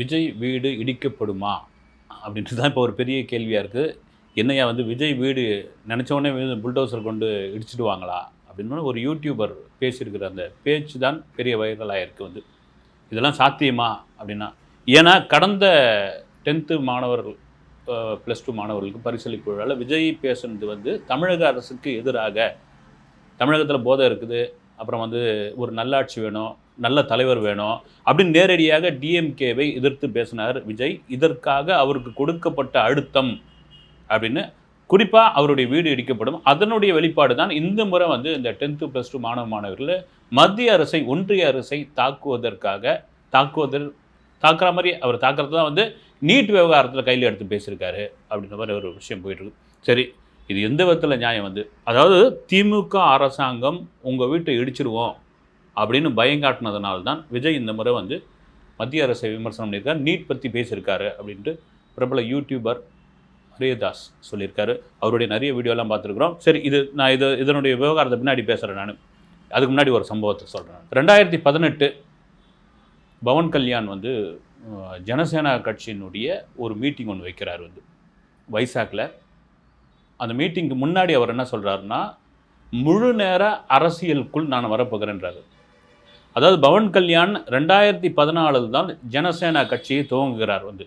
விஜய் வீடு இடிக்கப்படுமா? அப்படின்ட்டு தான் இப்போ ஒரு பெரிய கேள்வியாக இருக்குது என்னையா வந்து விஜய் வீடு நினச்சோடனே புல்டோசர் கொண்டு இடிச்சிடுவாங்களா? அப்படின்னு ஒரு யூடியூபர் பேசியிருக்கிற அந்த பேச்சு தான் பெரிய வைரலாக இருக்குது வந்து. இதெல்லாம் சாத்தியமா? அப்படின்னா ஏன்னா கடந்த டென்த்து மாணவர்கள் ப்ளஸ் டூ மாணவர்களுக்கு பரிசளிப்பு விழாவில் விஜய் பேசுனது வந்து தமிழக அரசுக்கு எதிராக. தமிழகத்தில் போதை இருக்குது. அப்புறம் வந்து ஒரு நல்லாட்சி வேணும் நல்ல தலைவர் வேணும் அப்படின்னு நேரடியாக டிஎம்கேவை எதிர்த்து பேசினார் விஜய். இதற்காக அவருக்கு கொடுக்கப்பட்ட அழுத்தம் அப்படின்னு குறிப்பாக அவருடைய வீடு இடிக்கப்படும். அதனுடைய வெளிப்பாடு தான் இந்த முறை வந்து இந்த டென்த்து ப்ளஸ் டூ மாணவ மாணவர்கள் மத்திய அரசை ஒன்றிய அரசை தாக்குவதற்காக தாக்குவதற் தாக்குற மாதிரி அவர் தாக்குறது தான் வந்து நீட் விவகாரத்தில் கையில் எடுத்து பேசியிருக்காரு அப்படின்ற மாதிரி ஒரு விஷயம் போயிட்டுருக்கு சரி இது எந்த விதத்தில் நியாயம் வந்து? அதாவது திமுக அரசாங்கம் உங்கள் வீட்டை இடிச்சிருவோம் அப்படின்னு பயங்காட்டினதுனால தான் விஜய் இந்த முறை வந்து மத்திய அரசை விமர்சனம் பண்ணியிருக்கார். நீட் பற்றி பேசியிருக்காரு அப்படின்ட்டு பிரபல யூடியூபர் ஹரியதாஸ் சொல்லியிருக்காரு. அவருடைய நிறைய வீடியோலாம் பார்த்துருக்குறோம். சரி இது நான் இது இதனுடைய விவகாரத்தை பின்னாடி பேசுகிறேன் நான். அதுக்கு முன்னாடி ஒரு சம்பவத்தை சொல்கிறேன் ரெண்டாயிரத்தி பதினெட்டு பவன் கல்யாண் வந்து ஜனசேனா கட்சியினுடைய ஒரு மீட்டிங் ஒன்று வைக்கிறார் வந்து. வைசாக்கில் அந்த மீட்டிங்க்கு முன்னாடி அவர் என்ன சொல்கிறாருன்னா முழு நேர அரசியலுக்குள் நான் வரப்போகிறேன்றாரு. அதாவது பவன் கல்யாண் ரெண்டாயிரத்தி பதினாலில் தான் ஜனசேனா கட்சியை துவங்குகிறார் வந்து.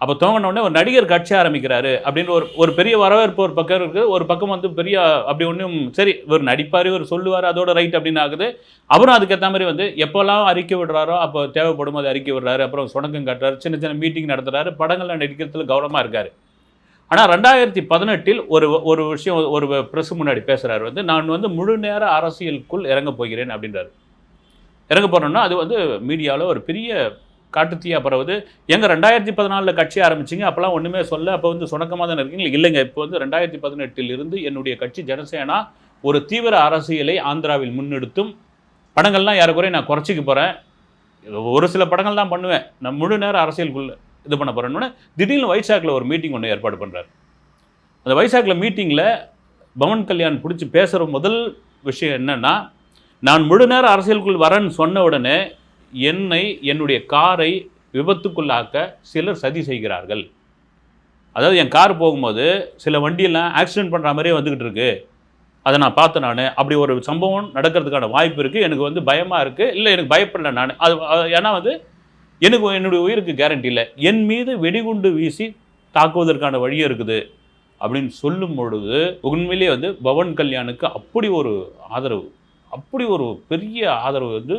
அப்போ துவங்கின ஒரு நடிகர் கட்சி ஆரம்பிக்கிறாரு அப்படின்னு ஒரு ஒரு பெரிய வரவேற்பு ஒரு பக்கம் இருக்குது. ஒரு பக்கம் வந்து பெரிய அப்படி ஒன்றும் சரி இவர் நடிப்பார் இவர் சொல்லுவார் அதோட ரைட் அப்படின்னு ஆகுது. அவரும் அதுக்கேற்ற மாதிரி வந்து எப்போல்லாம் அறிக்கை விடுறாரோ அப்போ தேவைப்படும் அது அறிக்கை விடுறாரு. அப்புறம் சுணக்கம் காட்டுறாரு. சின்ன சின்ன மீட்டிங் நடத்துகிறாரு படங்கள்லாம் நடிக்கிறதுல கவனமாக இருக்கார். ஆனால் ரெண்டாயிரத்தி பதினெட்டில் ஒரு ஒரு விஷயம் ஒரு ப்ரெஸ் முன்னாடி பேசுகிறாரு வந்து நான் வந்து முழு நேர அரசியலுக்குள் இறங்க போகிறேன் அப்படின்றார். இறங்க போகிறோன்னா அது வந்து மீடியாவில் ஒரு பெரிய காட்டுத்தீயா பரவுது. எங்கள் ரெண்டாயிரத்தி பதினாலில் கட்சி ஆரம்பிச்சிங்க அப்போலாம் ஒன்றுமே சொல்ல அப்போ வந்து சுணக்கமாக தானே இருக்கீங்களா இல்லைங்க இப்போ வந்து ரெண்டாயிரத்தி பதினெட்டில் இருந்து என்னுடைய கட்சி ஜனசேனா ஒரு தீவிர அரசியலை ஆந்திராவில் முன்னெடுத்தும் படங்கள்லாம் யாருக்குறையும் நான் குறைச்சிக்க போகிறேன் ஒரு சில படங்கள் தான் பண்ணுவேன். நான் முழு நேரம் அரசியலுக்குள்ளே இது பண்ண போகிறேன்னு திடீர்னு வைசாக்கில் ஒரு மீட்டிங் ஒன்று ஏற்பாடு பண்ணுறாரு அந்த வைசாக்கில் மீட்டிங்கில் பவன் கல்யாண் பிடிச்சி பேசுகிற முதல் விஷயம் என்னென்னா நான் முழு நேர அரசியலுக்குள் வரேன்னு சொன்ன உடனே என்னை என்னுடைய காரை விபத்துக்குள்ளாக்க சிலர் சதி செய்கிறார்கள். அதாவது என் கார் போகும்போது சில வண்டியெல்லாம் ஆக்சிடென்ட் பண்ணுற மாதிரியே வந்துக்கிட்டு இருக்கு. அதை நான் பார்த்தேன் நான். அப்படி ஒரு சம்பவம் நடக்கிறதுக்கான வாய்ப்பு இருக்குது எனக்கு வந்து பயமாக இருக்குது இல்லை எனக்கு பயப்படல நான். அது அது ஏன்னா வந்து எனக்கு என்னுடைய உயிருக்கு கேரண்டி இல்லை. என் மீது வெடிகுண்டு வீசி தாக்குவதற்கான வழியே இருக்குது. அப்படின்னு சொல்லும் பொழுது உண்மையிலேயே வந்து பவன் கல்யாணுக்கு அப்படி ஒரு ஆதரவு அப்படி ஒரு பெரிய ஆதரவு வந்து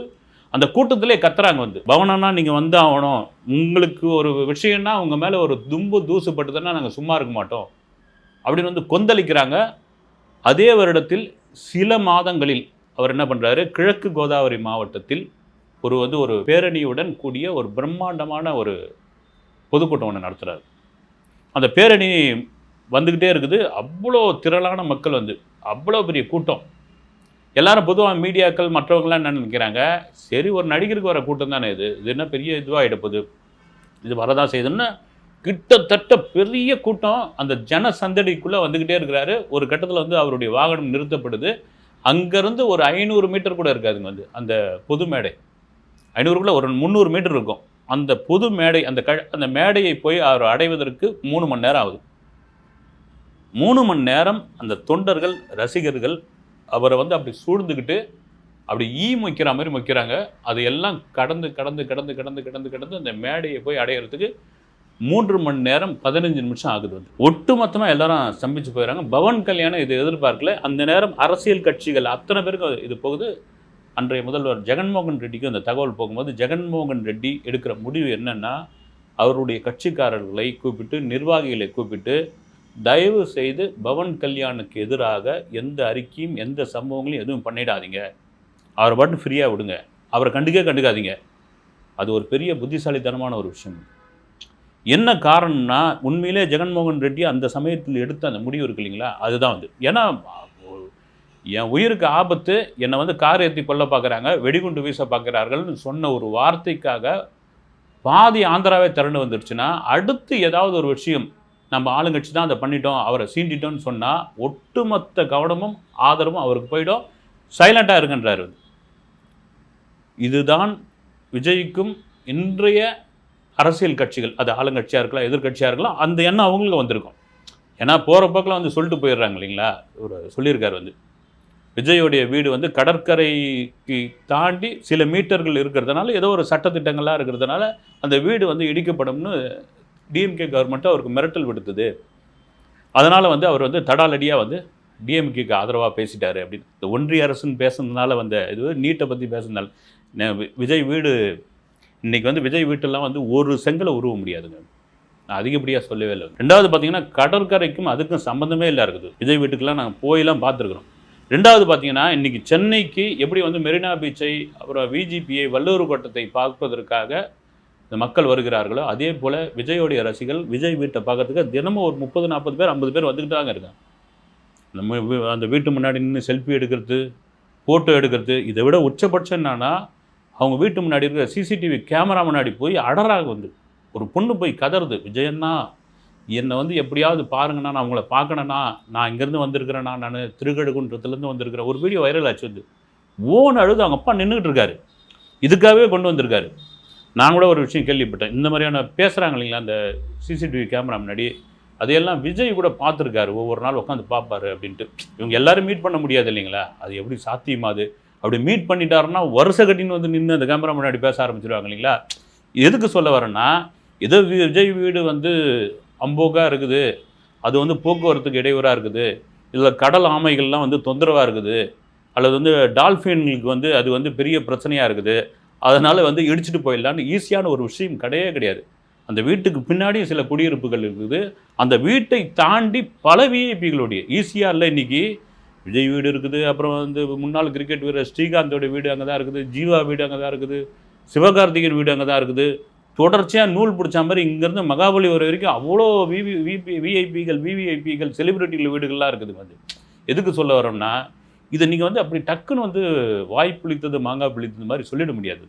அந்த கூட்டத்திலே கத்துறாங்க வந்து. பவனன்னா நீங்கள் வந்து ஆகணும். உங்களுக்கு ஒரு விஷயம்னா உங்கள் மேலே ஒரு தும்பு தூசப்பட்டுதுன்னா நாங்கள் சும்மா இருக்க மாட்டோம். அப்படின்னு வந்து கொந்தளிக்கிறாங்க. அதே வருடத்தில் சில மாதங்களில் அவர் என்ன பண்ணுறாரு கிழக்கு கோதாவரி மாவட்டத்தில் ஒரு வந்து ஒரு பேரணியுடன் கூடிய ஒரு பிரம்மாண்டமான ஒரு பொதுக்கூட்டம் ஒன்று நடத்துகிறார் அந்த பேரணி வந்துக்கிட்டே இருக்குது. அவ்வளோ திரளான மக்கள் வந்து அவ்வளோ பெரிய கூட்டம். எல்லாரும் பொதுவாக மீடியாக்கள் மற்றவங்களாம் என்ன நினைக்கிறாங்க? சரி ஒரு நடிகருக்கு வர கூட்டம் தானே இது. இது என்ன பெரிய இதுவாக எடுப்பது இது வரதான் செய்யுதுன்னு கிட்டத்தட்ட பெரிய கூட்டம். அந்த ஜன சந்தடிக்குள்ளே வந்துக்கிட்டே இருக்கிறாரு. ஒரு கட்டத்தில் வந்து அவருடைய வாகனம் நிறுத்தப்படுது. அங்கேருந்து ஒரு ஐநூறு மீட்டர் கூட இருக்காதுங்க வந்து அந்த பொது மேடை. ஐநூறுக்குள்ளே ஒரு முந்நூறு மீட்டர் இருக்கும். அந்த பொது மேடை அந்த க அந்த மேடையை போய் அவர் அடைவதற்கு மூணு மணி நேரம் ஆகுது. மூணு மணி நேரம் அந்த தொண்டர்கள் ரசிகர்கள் அவரை வந்து அப்படி சூழ்ந்துக்கிட்டு அப்படி ஈ மொய்க்கிற மாதிரி மொய்க்கிறாங்க. அது எல்லாம் கடந்து கடந்து கடந்து கடந்து கடந்து கடந்து அந்த மேடையை போய் அடையிறதுக்கு மூன்று மணி நேரம் பதினஞ்சு நிமிஷம் ஆகுது வந்து. ஒட்டு மொத்தமாக எல்லாரும் ஸ்தம்பிச்சு போயிடறாங்க பவன் கல்யாணம் இது எதிர்பார்க்கல. அந்த நேரம் அரசியல் கட்சிகள் அத்தனை பேருக்கு இது போகுது. அன்றைய முதல்வர் ஜெகன்மோகன் ரெட்டிக்கு அந்த தகவல் போகும்போது ஜெகன்மோகன் ரெட்டி எடுக்கிற முடிவு என்னென்னா அவருடைய கட்சிக்காரர்களை கூப்பிட்டு நிர்வாகிகளை கூப்பிட்டு தயவு செய்து பவன் கல்யாணுக்கு எதிராக எந்த அறிக்கையும் எந்த சம்பவங்களையும் எதுவும் பண்ணிடாதீங்க. அவரை பாட்டு ஃப்ரீயாக விடுங்க. அவரை கண்டுக்கே கண்டுக்காதீங்க. அது ஒரு பெரிய புத்திசாலித்தனமான ஒரு விஷயம். என்ன காரணம்னா உண்மையிலே ஜெகன்மோகன் ரெட்டி அந்த சமயத்தில் எடுத்த அந்த முடிவு இருக்கு இல்லைங்களா? அதுதான் வந்து. ஏன்னா என் உயிருக்கு ஆபத்து என்னை வந்து கார் ஏற்றி கொல்ல பார்க்குறாங்க வெடிகுண்டு வீச பார்க்குறார்கள்னு சொன்ன ஒரு வார்த்தைக்காக பாதி ஆந்திராவே திரண்டு வந்துருச்சுன்னா அடுத்து ஏதாவது ஒரு விஷயம் நம்ம ஆளுங்கட்சி தான் அதை பண்ணிட்டோம் அவரை சீண்டிட்டோம்னு சொன்னால் ஒட்டுமொத்த கவனமும் ஆதரவும் அவருக்கு போயிடும். சைலண்ட்டாக இருக்கின்றார் இதுதான் விஜய்க்கும் இன்றைய அரசியல் கட்சிகள் அது ஆளுங்கட்சியாக இருக்கலாம் எதிர்க்கட்சியாக இருக்கலாம் அந்த எண்ணம் அவங்களுக்கு வந்திருக்கும். ஏன்னா போகிற பக்கம் வந்து சொல்லிட்டு போயிடுறாங்க இல்லைங்களா? ஒரு சொல்லியிருக்காரு வந்து. விஜயோடைய வீடு வந்து கடற்கரைக்கு தாண்டி சில மீட்டர்கள் இருக்கிறதுனால ஏதோ ஒரு சட்டத்திட்டங்களாக இருக்கிறதுனால அந்த வீடு வந்து இடிக்கப்படும்னு டிஎம்கே கவர்மெண்ட்டு அவருக்கு மிரட்டல் விடுத்தது. அதனால் வந்து அவர் வந்து தடாலடியாக வந்து டிஎம்கேக்கு ஆதரவாக பேசிட்டாரு அப்படின்னு. இந்த ஒன்றிய அரசுன்னு பேசுனதுனால வந்த இது நீட்டை பற்றி பேசுனதால விஜய் வீடு இன்னைக்கு வந்து விஜய் வீட்டெல்லாம் வந்து ஒரு செங்கலை உருவ முடியாதுங்க. நான் அதிகப்படியாக சொல்லவே இல்லை. ரெண்டாவது பார்த்தீங்கன்னா கடற்கரைக்கும் அதுக்கும் சம்மந்தமே இல்லை இருக்குது. விஜய் வீட்டுக்கெல்லாம் நாங்கள் போயெல்லாம் பார்த்துருக்குறோம் ரெண்டாவது பார்த்தீங்கன்னா இன்றைக்கி சென்னைக்கு எப்படி வந்து மெரினா பீச்சை அப்புறம் விஜிபியை வல்லூர் கோட்டத்தை பார்ப்பதற்காக இந்த மக்கள் வருகிறார்களோ அதே போல் விஜயோடைய ரசிகள் விஜய் வீட்டை பார்க்கறதுக்கு தினமும் ஒரு முப்பது நாற்பது பேர் ஐம்பது பேர் வந்துக்கிட்டு தாங்க இருக்காங்க. நம்ம அந்த வீட்டு முன்னாடி நின்று செல்ஃபி எடுக்கிறது ஃபோட்டோ எடுக்கிறது இதை விட உச்சபட்சம் என்னன்னா அவங்க வீட்டு முன்னாடி இருக்கிற சிசிடிவி கேமரா முன்னாடி போய் அடராக வந்து ஒரு பொண்ணு போய் கதறுது விஜயன்னா என்னை வந்து எப்படியாவது பாருங்கண்ணா நான் உங்களை பார்க்கணுண்ணா நான் இங்கேருந்து வந்திருக்கிறேண்ணா நான் திருக்கழுகுன்றத்துலேருந்து வந்திருக்கிறேன். ஒரு வீடியோ வைரல் ஆச்சு வந்து. ஓன் அழுது அவங்க அப்பா நின்றுக்கிட்டு இருக்காரு. இதுக்காகவே கொண்டு வந்திருக்காரு. நான் கூட ஒரு விஷயம் கேள்விப்பட்டேன். இந்த மாதிரியான பேசுகிறாங்க இல்லைங்களா அந்த சிசிடிவி கேமரா முன்னாடி. அதையெல்லாம் விஜய் கூட பார்த்துருக்காரு. ஒவ்வொரு நாள் உட்காந்து பார்ப்பாரு அப்படின்ட்டு. இவங்க எல்லாரும் மீட் பண்ண முடியாது இல்லைங்களா? அது எப்படி சாத்தியமாது அப்படி மீட் பண்ணிட்டாருன்னா வருஷ கட்டின்னு வந்து நின்று அந்த கேமரா முன்னாடி பேச ஆரம்பிச்சிருவாங்க இல்லைங்களா? எதுக்கு சொல்ல வரேன்னா ஏதோ விஜய் வீடு வந்து அம்போக்காக இருக்குது. அது வந்து போக்குவரத்துக்கு இடையூறாக இருக்குது. இதில் கடல் ஆமைகள்லாம் வந்து தொந்தரவாக இருக்குது. அல்லது வந்து டால்ஃபின்களுக்கு வந்து அது வந்து பெரிய பிரச்சனையாக இருக்குது. அதனால் வந்து இடிச்சிட்டு போயிடலான்னு ஈஸியான ஒரு விஷயம் கிடையவே கிடையாது. அந்த வீட்டுக்கு பின்னாடியும் சில குடியிருப்புகள் இருக்குது. அந்த வீட்டை தாண்டி பல விஐபிகளுடைய ஈஸியாக இல்லை இன்னைக்கு. விஜய் வீடு இருக்குது அப்புறம் வந்து முன்னாள் கிரிக்கெட் வீரர் ஸ்ரீகாந்தோட வீடு அங்கே தான் இருக்குது. ஜீவா வீடு அங்கே தான் இருக்குது. சிவகார்த்திகன் வீடு அங்கே தான் இருக்குது. தொடர்ச்சியாக நூல் பிடிச்ச மாதிரி இங்கேருந்து மகாபலிபுரம் வரைக்கும் அவ்வளோ விவி விபி விஐபிகள் விவிஐபிகள் செலிபிரிட்டிகள் வீடுகள்லாம் இருக்குது வந்து. எதுக்கு சொல்ல வரோம்னா இதை நீங்கள் வந்து அப்படி டக்குன்னு வந்து வாய் மாங்காய் புளித்தது மாதிரி சொல்லிட முடியாது.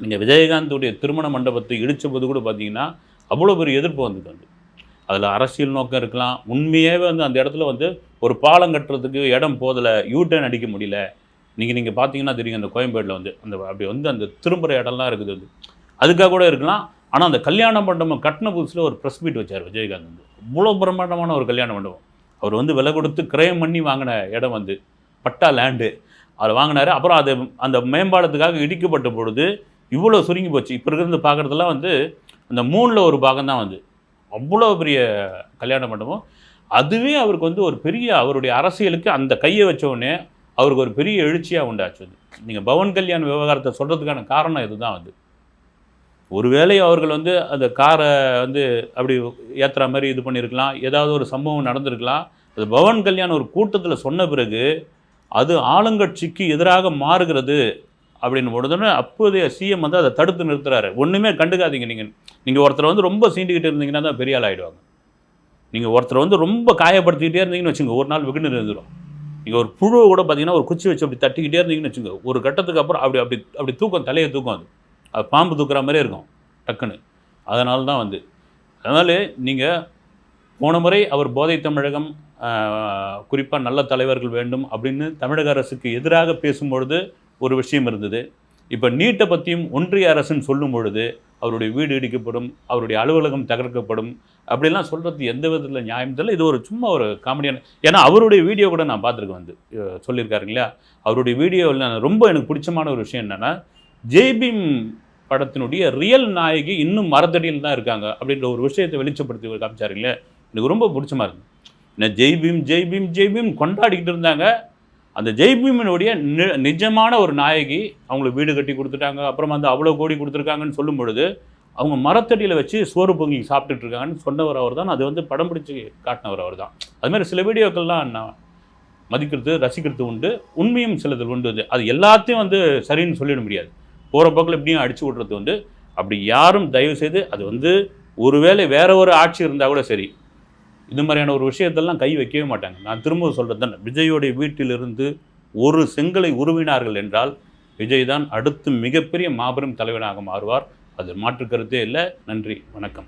நீங்கள் விஜயகாந்தோடைய திருமண மண்டபத்தை இடித்த போது கூட பார்த்தீங்கன்னா அவ்வளோ பெரிய எதிர்ப்பு வந்தது வந்து. அதில் அரசியல் நோக்கம் இருக்கலாம். உண்மையாகவே வந்து அந்த இடத்துல வந்து ஒரு பாலம் கட்டுறதுக்கு இடம் போதலை யூட்டர்ன் அடிக்க முடியல. நீங்கள் நீங்கள் பார்த்தீங்கன்னா தெரியும் அந்த கோயம்பேட்டில் வந்து அந்த அப்படி வந்து அந்த திரும்புகிற இடம்லாம் இருக்குது அது அதுக்காக கூட இருக்கலாம். ஆனால் அந்த கல்யாண மண்டபம் கட்டின புதுசில் ஒரு ப்ரெஸ் மீட் வச்சார் விஜயகாந்த் வந்து. அவ்வளோ பிரம்மாண்டமான ஒரு கல்யாண மண்டபம். அவர் வந்து விலை கொடுத்து கிரயம் பண்ணி வாங்கின இடம் வந்து பட்டா லேண்டு அதை வாங்கினார். அப்புறம் அது அந்த மேம்பாலத்துக்காக இடிக்கப்பட்ட பொழுது இவ்வளோ சுருங்கி போச்சு. இப்போ இருக்கிறது பார்க்குறதுலாம் வந்து அந்த மூணில் ஒரு பாகம் தான் வந்து. அவ்வளோ பெரிய கல்யாண மண்டபம். அதுவே அவருக்கு வந்து ஒரு பெரிய அவருடைய அரசியலுக்கு அந்த கையை வச்ச அவருக்கு ஒரு பெரிய எழுச்சியாக உண்டாச்சு அது நீங்கள் பவன் கல்யாண் விவகாரத்தை சொல்கிறதுக்கான காரணம் இதுதான் வந்து. ஒருவேளை அவர்கள் வந்து அந்த காரை வந்து அப்படி ஏற்றுற மாதிரி இது பண்ணியிருக்கலாம் ஏதாவது ஒரு சம்பவம் நடந்திருக்கலாம். அது பவன் கல்யாண் ஒரு கூட்டத்தில் சொன்ன பிறகு அது ஆளுங்கட்சிக்கு எதிராக மாறுகிறது அப்படின்னு உடனே அப்போதைய சிஎம் வந்து அதை தடுத்து நிறுத்துறாரு. ஒன்றுமே கண்டுக்காதீங்க நீங்கள் நீங்கள் ஒருத்தரை வந்து ரொம்ப சீண்டிக்கிட்டு இருந்தீங்கன்னா தான் பெரிய ஆள் ஆகிடுவாங்க நீங்கள் ஒருத்தரை வந்து ரொம்ப காயப்படுத்திக்கிட்டே இருந்தீங்கன்னு வச்சுங்க ஒரு நாள் வெகுண்டு இருந்துடும் நீங்கள் ஒரு புழுவை கூட பார்த்தீங்கன்னா ஒரு குச்சி வச்சு அப்படி தட்டிக்கிட்டே இருந்தீங்கன்னு வச்சுங்க ஒரு கட்டத்துக்கு அப்புறம் அப்படி அப்படி அப்படி தூக்கம் தலையை தூக்கம் அது. அது பாம்பு தூக்குற மாதிரியே இருக்கும் டக்குன்னு. அதனால தான் வந்து அதனால் நீங்கள் போன முறை அவர் போதை தமிழகம் குறிப்பாக நல்ல தலைவர்கள் வேண்டும் அப்படின்னு தமிழக அரசுக்கு எதிராக பேசும்பொழுது ஒரு விஷயம் இருந்தது. இப்போ நீட்டை பற்றியும் ஒன்றிய அரசுன்னு சொல்லும் பொழுது அவருடைய வீடு இடிக்கப்படும் அவருடைய அலுவலகம் தகர்க்கப்படும் அப்படிலாம் சொல்கிறது எந்த விதத்தில் நியாயம் தெரியல. இது ஒரு சும்மா ஒரு காமெடியான ஏன்னா அவருடைய வீடியோ கூட நான் பார்த்துருக்கேன் வந்து சொல்லியிருக்காரு இல்லையா அவருடைய வீடியோவில் நான் ரொம்ப எனக்கு பிடிச்சமான ஒரு விஷயம் என்னென்னா ஜெய்பீம் படத்தினுடைய ரியல் நாயகி இன்னும் மரத்தடியில் தான் இருக்காங்க அப்படின்ற ஒரு விஷயத்தை வெளிச்சப்படுத்தி காமிச்சாருங்களே எனக்கு ரொம்ப பிடிச்ச ஜெய் பீம் என்ன ஜெய்பீம் ஜெய்பீம் ஜெய்பீம் கொண்டாடிக்கிட்டு இருந்தாங்க. அந்த ஜெய்பீமினுடைய நி நிஜமான ஒரு நாயகி அவங்களுக்கு வீடு கட்டி கொடுத்துட்டாங்க. அப்புறம் வந்து அவ்வளோ கோடி கொடுத்துருக்காங்கன்னு சொல்லும் பொழுது அவங்க மரத்தடியில் வச்சு சோறு பொங்கி சாப்பிட்டுட்டு இருக்காங்கன்னு சொன்னவர் அவர் தான். அது வந்து படம் பிடிச்சி காட்டினவர் அவர் தான். அதுமாதிரி சில வீடியோக்கள்லாம் நான் மதிக்கிறது ரசிக்கிறது உண்டு. உண்மையும் சிலது உண்டு. அது எல்லாத்தையும் வந்து சரின்னு சொல்லிட முடியாது. போகிற போக்கில் எப்படியும் அடிச்சு விட்றது வந்து அப்படி யாரும் தயவு செய்து அது வந்து ஒருவேளை வேற ஒரு ஆட்சி இருந்தால் கூட சரி. இது மாதிரியான ஒரு விஷயத்தெல்லாம் கை வைக்கவே மாட்டாங்க. நான் திரும்ப சொல்கிறது தான். விஜயோடைய வீட்டிலிருந்து ஒரு செங்கலை உருவினார்கள் என்றால் விஜய் தான் அடுத்து மிகப்பெரிய மாபெரும் தலைவனாக மாறுவார். அது மாற்று கருத்தே இல்லை. நன்றி. வணக்கம்.